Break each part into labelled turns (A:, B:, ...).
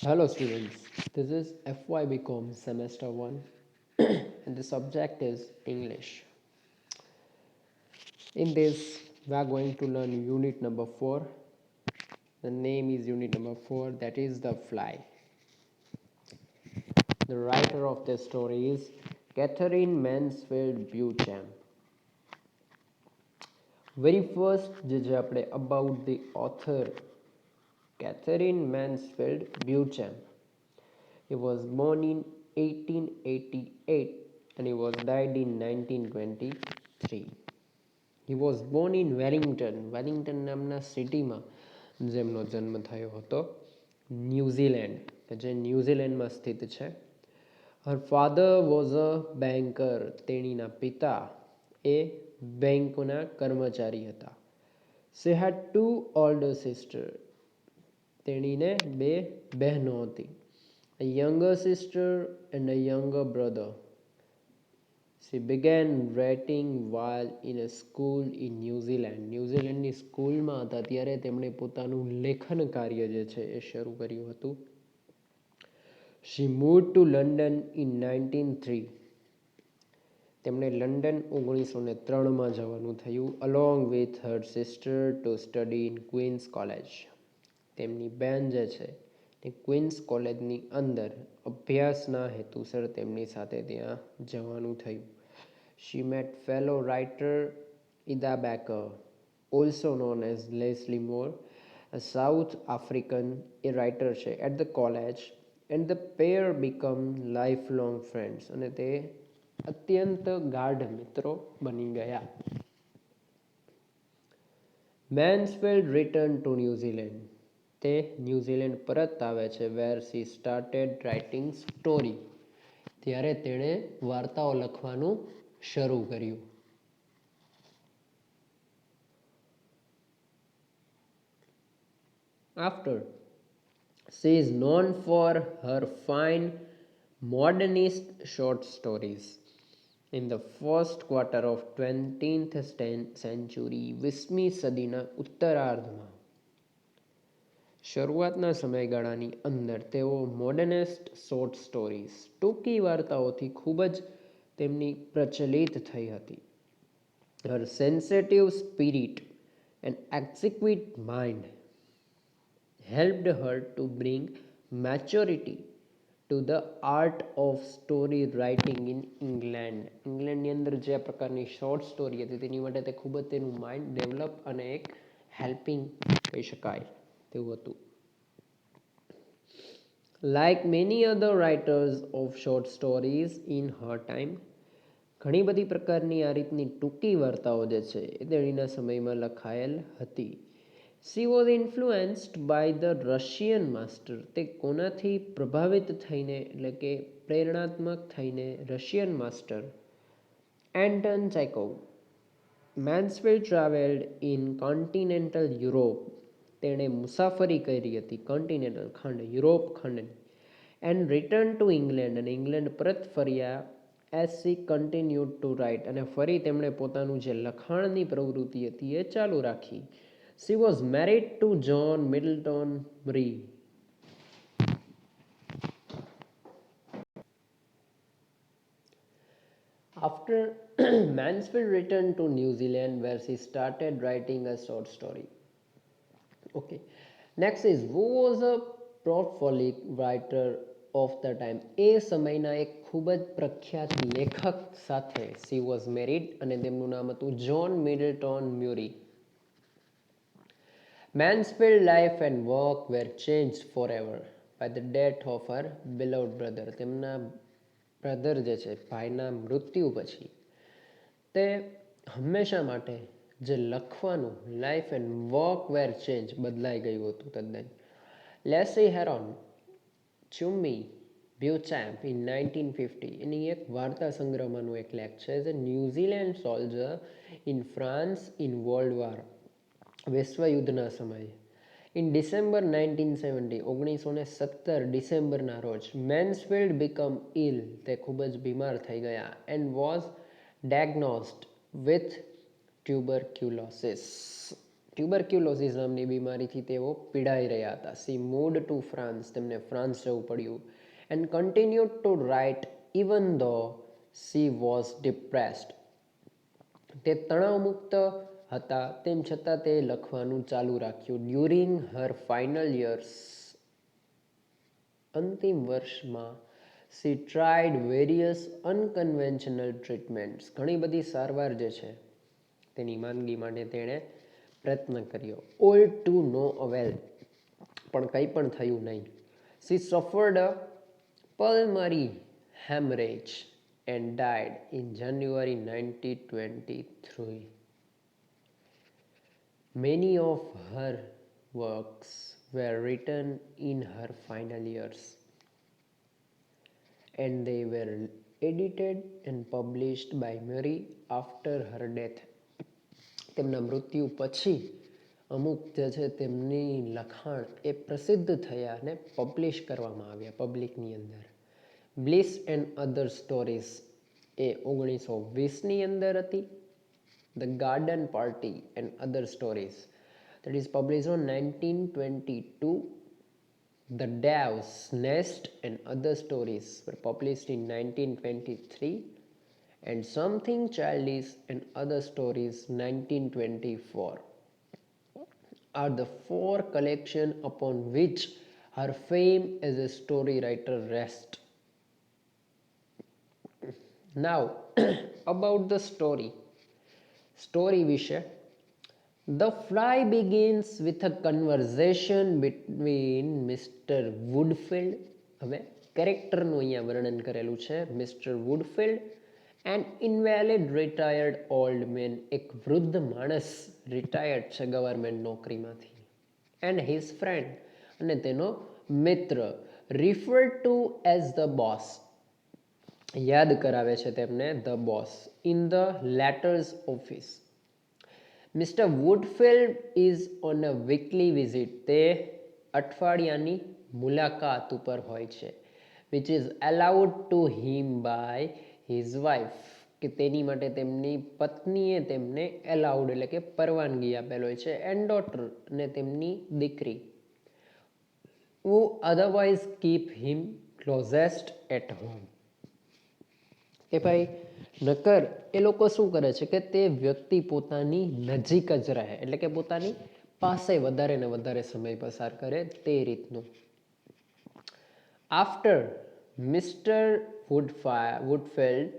A: Hello students, this is FY BCom semester 1 and the subject is English. In this we are going to learn unit number 4. The name is unit number 4 that is The Fly. The writer of this story is Catherine Mansfield Buchan. Very first જે છે આપણે about the author Catherine Mansfield Buchan. He was born in 1888 and he was died in 1923. He was born in Wellington Wellington નામના સિટીમાં જેમનો જન્મ થયો હતો New Zealand કે જે ન્યૂઝીલેન્ડમાં સ્થિત છે. Her father was a banker તેણીના પિતા એ બેંકોના કર્મચારી હતા. સે હેડ ટુ ઓલ્ડર સિસ્ટર તેણીને બે બહેનો હતી a younger sister and a younger brother. She began writing while in a school in New Zealand. સ્કૂલમાં હતા ત્યારે તેમણે પોતાનું લેખન કાર્ય જે છે એ શરૂ કર્યું હતું she move to London in nineteen three તેમણે લંડન ઓગણીસો ને ત્રણમાં જવાનું થયું along with her sister to study in Queen's College તેમની બેન જે છે તે ક્વિન્સ કોલેજની અંદર અભ્યાસના હેતુસર તેમની સાથે ત્યાં જવાનું થયું. She met fellow writer Ida Baker also known as Lesley Moore South African a writer છે at the college and the pair become lifelong friends અને તે અત્યંત ગાઢ મિત્રો બની ગયા. Mansfield return to New Zealand તે ન્યૂઝીલેન્ડ પરત આવે છે where she started writing story ત્યારે તેણે વાર્તાઓ લખવાનું શરૂ કર્યું after she is known for her fine modernist short stories. In the first quarter of 20th century, વીસમી સદીના ઉત્તરાર્ધમાં શરૂઆતના સમયગાળાની અંદર તેઓ મોડર્નેસ્ટ શોર્ટ સ્ટોરીઝ ટૂંકી વાર્તાઓથી ખૂબ જ તેમની પ્રચલિત થઈ હતી. Her sensitive spirit and exquisite mind helped her to bring maturity to the art of story writing in England ઇંગ્લેન્ડની અંદર જે આ પ્રકારની શોર્ટ સ્ટોરી હતી, તેની માટે તે ખૂબ જ તેનું માઇન્ડ ડેવલપ અને એક હેલ્પિંગ કહી શકાય. તેવું હતું. Like many other writers of short stories in her time ઘણી બધી પ્રકારની આ રીતની ટૂંકી વાર્તાઓ જે છે એ તેણીના સમયમાં લખાયેલ હતી. She was influenced by the Russian master તે કોનાથી પ્રભાવિત થઈને, એટલે કે પ્રેરણાત્મક થઈને Russian master Anton Chekhov Mansfield travelled in continental Europe તેણે મુસાફરી કરી હતી કોન્ટિનેન્ટલ ખંડ યુરોપ ખંડની એન્ડ રિટર્ન ટુ ઇંગ્લેન્ડ અને ઇંગ્લેન્ડ પરત ફર્યા as she continued to write અને ફરી તેમણે પોતાનું જે લખાણની પ્રવૃત્તિ હતી એ ચાલુ રાખી She was married to John Middleton Murray. After Mansfield returned to New Zealand, where she started writing a short. Okay, next is who was a prolific writer of the time? એ સમયના એક ખૂબ જ પ્રખ્યાત લેખક સાથે સી વોઝ મેરિડ અને તેમનું નામ હતું John Middleton Murry Mansfield's life and work were changed forever by the death of her beloved brother. તેમના બ્રધર જે છે ભાઈના મૃત્યુ પછી તે હંમેશા માટે જે લખવાનું life and work were change બદલાઈ ગયું હતું તદ્દન. Leslie Heron Chummie Beauchamp in nineteen fifty એની એક વાર્તા સંગ્રહમાંનું એક લેખ છે જે New Zealand soldier in France in world war વિશ્વયુદ્ધના સમયે. ઇન ડિસેમ્બર નાઇન્ટીન સેવન્ટી ઓગણીસો ને સત્તર ડિસેમ્બરના રોજ મેન્સફિલ્ડ બીકમ ઇલ તે ખૂબ જ બીમાર થઈ ગયા and was diagnosed with tuberculosis tuberculosis નામની બીમારીથી તેઓ પીડાઈ રહ્યા હતા. સી મૂડ ટુ ફ્રાન્સ તેમને ફ્રાન્સ જવું પડ્યું. And continue to write even though she was depressed તે તણાવમુક્ત હતા. તેમ છતાં તે લખવાનું ચાલુ રાખ્યું. ડ્યુરિંગ હર ફાઇનલ યર્સ અંતિમ વર્ષમાં she tried various unconventional treatments ઘણી બધી સારવાર જે છે તેની માંદગી માટે તેણે પ્રયત્ન કર્યો ઓલ ટુ નો અવેલ પણ કંઈ પણ થયું નહીં she suffered pulmonary haemorrhage and died in January ninety twenty three Many of her works were written in her final years, and they were edited and published by Mary after her death. તેમના મૃત્યુ પછી અમુક જે છે તેમની લખાણ એ પ્રસિદ્ધ થયા અને પબ્લિશ કરવામાં આવ્યા પબ્લિકની અંદર બ્લિસ એન્ડ અધર સ્ટોરીઝ એ ઓગણીસો વીસની અંદર હતી The Garden Party and Other Stories that is published on 1922. The Dove's Nest and Other Stories were published in 1923 and Something Childish and Other Stories 1924 are the four collection upon which her fame as a story writer rests. Now, about the story. Story વિશે The Fly begins with a conversation between mister Woodfield હવે કેરેક્ટરનું અહીંયા વર્ણન કરેલું છે mister વુડફિલ્ડ and invalid retired old man એક વૃદ્ધ માણસ retired છે ગવર્મેન્ટ નોકરીમાંથી. એન્ડ હિઝ ફ્રેન્ડ અને તેનો મિત્ર refer to as the boss યાદ કરાવે છે તેમને the boss in the letters office mister Woodfield is on a weekly visit તે અઠવાડિયાની મુલાકાત ઉપર હોય છે which is allowed to him by his wife કે તેની માટે તેમની પત્નીએ તેમને એલાઉડ એટલે કે પરવાનગી આપેલ છે એન્ડ ડોટર ને તેમની દીકરી. Who otherwise keep him closest at home કે ભાઈ, નકર એ લોકો શું કરે છે કે તે વ્યક્તિ પોતાની નજીક જ રહે, એટલે કે પોતાની પાસે વધારે ને વધારે સમય પસાર કરે તે રીતનું. After mister વુડફા Woodfield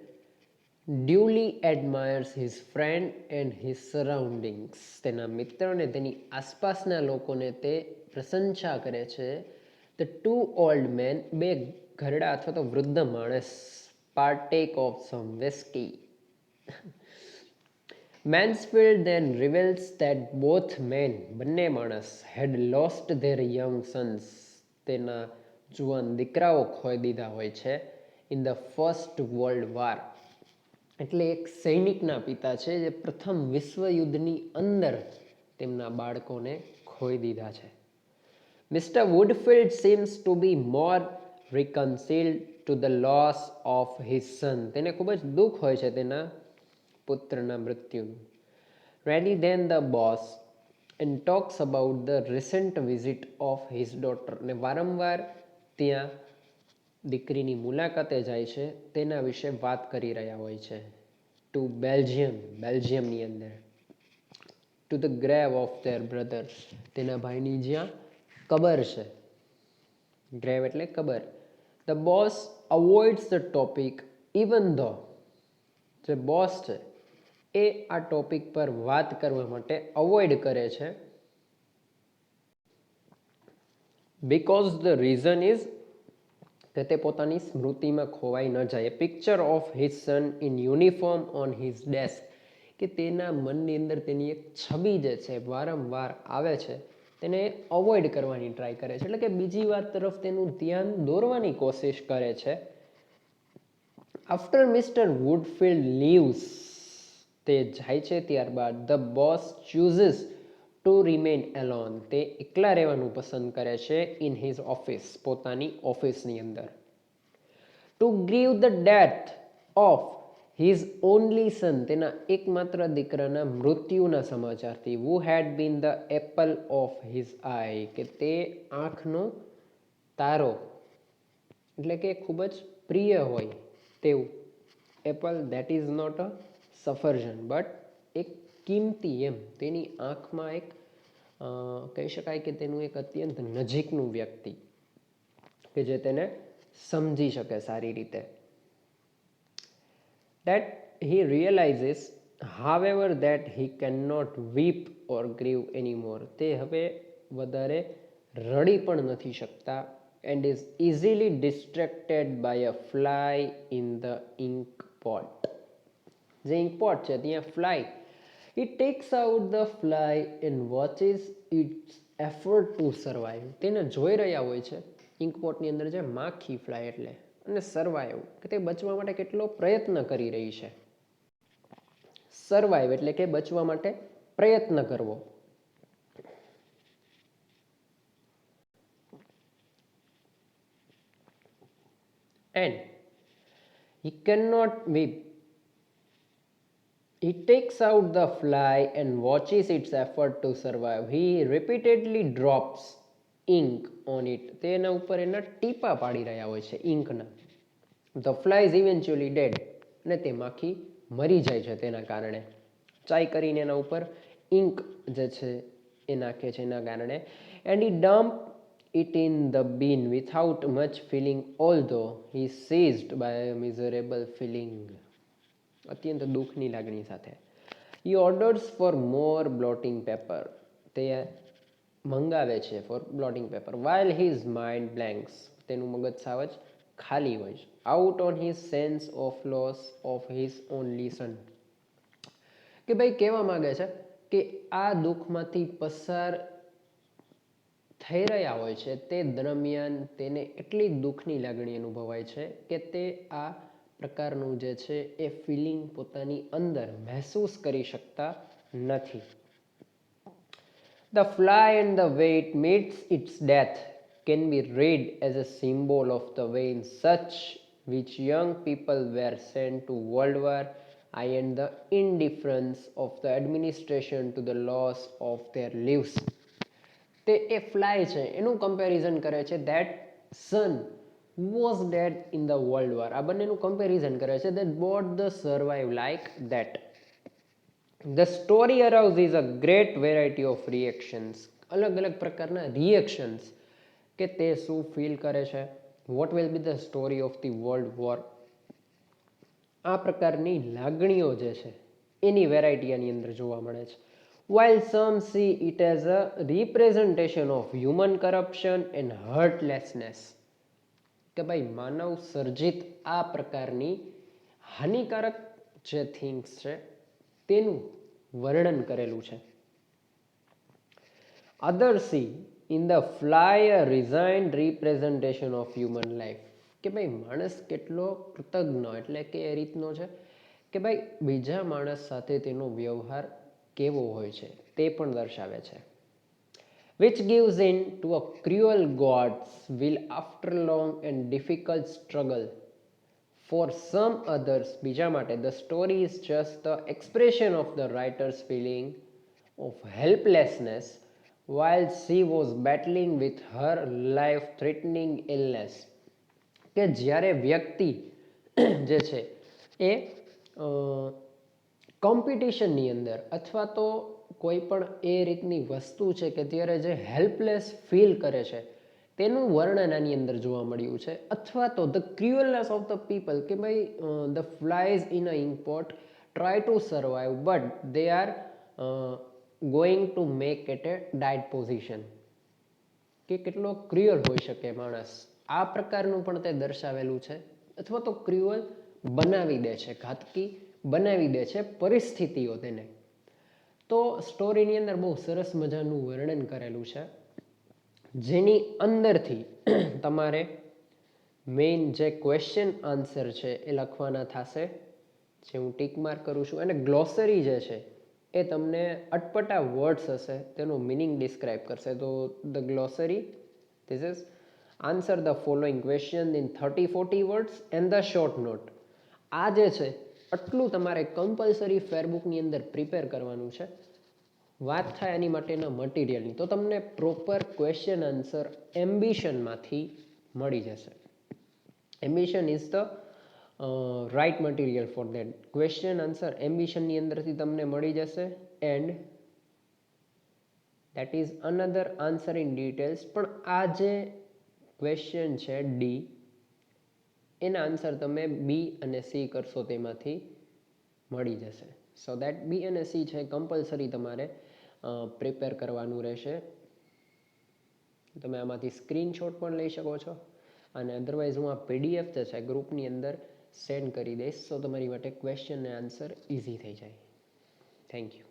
A: duly admires his friend and his surroundings તેના મિત્રોને તેની આસપાસના લોકોને તે પ્રશંસા કરે છે. ધ ટુ ઓલ્ડ મેન બે ઘરડા અથવા તો વૃદ્ધ માણસ partake of some whisky Mansfield then reveals that both men બંને માણસ, had lost their young sons તેના જુવાન દીકરાઓ ખોઈ દીધા હોય છે ઇન ધ ફર્સ્ટ વર્લ્ડ વાર એટલે એક સૈનિકના પિતા છે જે પ્રથમ વિશ્વયુદ્ધની અંદર તેમના બાળકોને ખોઈ દીધા છે. Mister Woodfield seems to be more reconciled to the loss of his son તેને ખૂબ જ દુઃખ હોય છે તેના પુત્રના મૃત્યુનું ready then the boss and talks about the recent visit of his daughter ને વારંવાર ત્યાં દીકરીની મુલાકાતે જાય છે, તેના વિશે વાત કરી રહ્યા હોય છે. ટુ બેલ્જિયમ બેલ્જિયમની અંદર. To the grave of their brother તેના ભાઈની જ્યાં કબર છે. ગ્રેવ એટલે કબર. The boss avoids the topic even though જે બોસ છે, એ આ ટોપિક પર વાત કરવા માટે અવોઇડ કરે છે. બિકોઝ ધ રીઝન ઇઝ કે તે પોતાની સ્મૃતિમાં ખોવાઈ ન જાય. Picture of his son in uniform on his desk કે તેના મનની અંદર તેની એક છબી જે છે, વારંવાર આવે છે, તેને અવોઇડ કરવાની ટ્રાય કરે છે. એટલે કે બીજી વાત તરફ તેનું ધ્યાન દોરવાની કોશિશ કરે છે. આફ્ટર મિસ્ટર વુડફિલ્ડ લીવ્સ તે જાય છે ત્યારબાદ. The boss chooses to remain alone તે એકલા રહેવાનું પસંદ કરે છે ઇન હિઝ ઓફિસ પોતાની ઓફિસની અંદર. To grieve the death of his only son તેના એકમાત્ર દીકરાના મૃત્યુના સમાચારથી who had been the apple of his eye કે તે આંખનો તારો, એટલે કે ખૂબ જ પ્રિય હોય તેવું. Apple that is not a સફરજન બટ એક કિંમતી એમ તેની આંખમાં એક અ, કહી શકાય કે તેનું એક અત્યંત નજીકનું વ્યક્તિ કે જે તેને સમજી શકે સારી રીતે that he realizes however that he cannot weep or grieve anymore તે હવે વધારે રડી પણ નથી શકતા and is easily distracted by a fly in the ink pot જે ink pot છે ત્યાં fly he takes out the fly and watches its effort to survive. તેને જોઈ રહ્યા હોય છે, ink ની અંદર જે માખી ફ્લાય એટલે, અને સર્વાઈવ કે તે બચવા માટે કેટલો પ્રયત્ન કરી રહી છે. સર્વાઈવ એટલે કે બચવા માટે પ્રયત્ન કરવો. And he cannot weep he takes out the fly and watches its effort to survive. He repeatedly drops ink on it. તેના ઉપર એના ટીપા પાડી રહ્યા હોય છે, ઇંકના the fly is eventually dead અને તે માખી મરી જાય છે તેના કારણે ચાઈ કરીને એના ઉપર ઇંક જે છે એ નાખે છે એના કારણે and he dump it in the bin without much feeling although he seized by miserable feeling અત્યંત દુઃખની લાગણી સાથે. He orders for more blotting paper તે મંગાવે છે for blotting paper while his mind blanks તેનું મગજ સાવજ ખાલી હોય છે. Out on his sense of loss of his only son કે ભાઈ કહેવા માંગે છે કે આ દુઃખમાંથી પસાર થઈ રહ્યા હોય છે, તે દરમિયાન તેને એટલી દુઃખની લાગણી અનુભવાય છે કે તે આ પ્રકારનું જે છે એ ફિલિંગ પોતાની અંદર મહેસૂસ કરી શકતા નથી fly and the way it meets its death can be read as a symbol of the way in such which young people were sent to World War I and the indifference of the administration to the loss of their lives. તે એ fly છે એનું comparison કરે છે that son was dead in the world war આ બંનેનું comparison કરે છે. That both the survive like that the story arouse is a great variety of reactions અલગ અલગ પ્રકારના રિએક્શન્સ કે તે શું ફીલ કરે છે. What will be the story of the world war આ પ્રકારની લાગણીઓ જે છે, એની વેરાયટી આની અંદર જોવા મળે છે. While some see it as a representation of human corruption and heartlessness. કે ભાઈ માનવ સર્જિત આ પ્રકારની હાનિકારક જે થિંગ્સ છે, તેનું વર્ણન કરેલું છે. Others see in the fly a resigned representation of human life કે ભાઈ માણસ કેટલો કૃતજ્ઞ એટલે કે એ રીતનો છે કે ભાઈ બીજા માણસ સાથે તેનો વ્યવહાર કેવો હોય છે, તે પણ દર્શાવે છે. Which gives in to a cruel god's will after long and difficult struggle for some others બીજા માટે the story is just the expression of the writer's feeling of helplessness while she was battling with her life threatening illness કે જ્યારે વ્યક્તિ જે છે એ કોમ્પિટિશનની અંદર અથવા તો કોઈ પણ એ રીતની વસ્તુ છે કે ત્યારે જે હેલ્પલેસ ફીલ કરે છે, તેનું વર્ણન આની અંદર જોવા મળ્યું છે. અથવા તો the cruelness of the people કે ભાઈ the flies in a import try to survive but they are going to make at a diet position કે કેટલો ક્રિયલ હોઈ શકે માણસ. આ પ્રકારનું પણ તે દર્શાવેલું છે. અથવા તો ક્રિયલ બનાવી દે છે, ઘાતકી બનાવી દે છે પરિસ્થિતિઓ તેને. તો સ્ટોરીની અંદર બહુ સરસ મજાનું વર્ણન કરેલું છે. જેની અંદરથી તમારે મેઇન જે ક્વેશ્ચન આન્સર છે એ લખવાના થશે. જે હું ટીક માર્ક કરું છું. અને ગ્લોસરી જે છે એ તમને અટપટા વર્ડ્સ હશે, તેનો મિનિંગ ડિસ્ક્રાઇબ કરશે. તો the glossary this is answer the following question in thirty forty words and the short note આ જે છે આટલું તમારે કમ્પલસરી ફેરબુકની અંદર પ્રિપેર કરવાનું છે. વાત થાય એની માટેના મટીરિયલની તો તમને પ્રોપર ક્વેશ્ચન આન્સર એમ્બિશનમાંથી મળી જશે. Ambition is the right material for that question answer એમ્બિશનની અંદરથી તમને મળી જશે and that is another answer in details પણ આ જે ક્વેશ્ચન છે ડી એના આન્સર તમે બી અને સી કરશો તેમાંથી મળી જશે. સો દેટ બી અને સી છે કમ્પલસરી તમારે પ્રિપેર કરવાનું રહેશે. તમે આમાંથી સ્ક્રીનશોટ પણ લઈ શકો છો. અને અધરવાઇઝ હું આ પીડીએફ જે છે, ગ્રુપની અંદર સેન્ડ કરી દઈશ. તો તમારી માટે ક્વેશ્ચન અને આન્સર ઇઝી થઈ જાય. Thank you